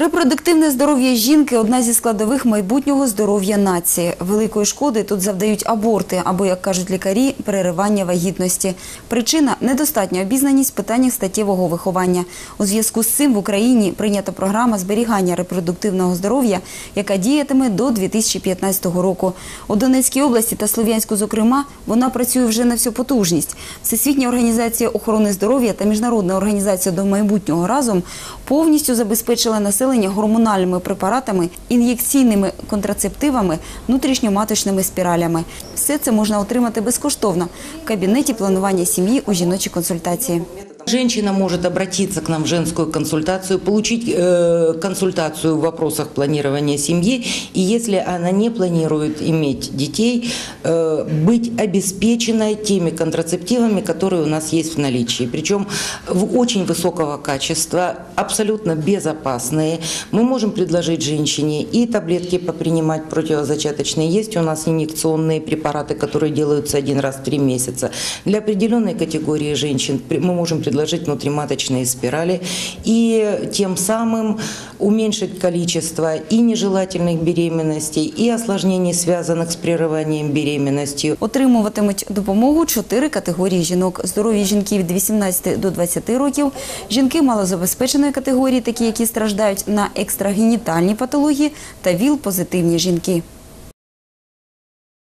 Репродуктивне здоров'я жінки одна зі складових майбутнього здоров'я нації. Великої шкоди тут завдають аборти або, як кажуть лікарі, переривання вагітності. Причина недостатня обізнаність в питаннях статтєвого виховання. У зв'язку з цим в Україні прийнята програма зберігання репродуктивного здоров'я, яка діятиме до 2015 року. У Донецькій області та Слов'янську, зокрема, вона працює вже на всю потужність. Всесвітня організація охорони здоров'я та Міжнародна організація до майбутнього разом повністю забезпечила населення гормональними препаратами, ін'єкційними контрацептивами, внутрішньоматочними спіралями. Все це можна отримати безкоштовно в кабінеті планування сім'ї у жіночій консультації. Женщина может обратиться к нам в женскую консультацию, получить э, консультацию в вопросах планирования семьи, и если она не планирует иметь детей, э, быть обеспеченной теми контрацептивами, которые у нас есть в наличии. Причем в очень высокого качества, абсолютно безопасные. Мы можем предложить женщине и таблетки попринимать противозачаточные. Есть у нас инъекционные препараты, которые делаются один раз в три месяца. Для определенной категории женщин мы можем предложить внутриматочные спирали и тем самым уменьшить количество и нежелательных беременностей, и осложнений, связанных с прерыванием беременности. Отримуватимуть допомогу чотири категорії жінок: здорові жінки від 18 до 20 років, жінки малозабезпеченої категорії, такі, які страждають на екстрагенітальні патології, та ВІЛ-позитивні жінки.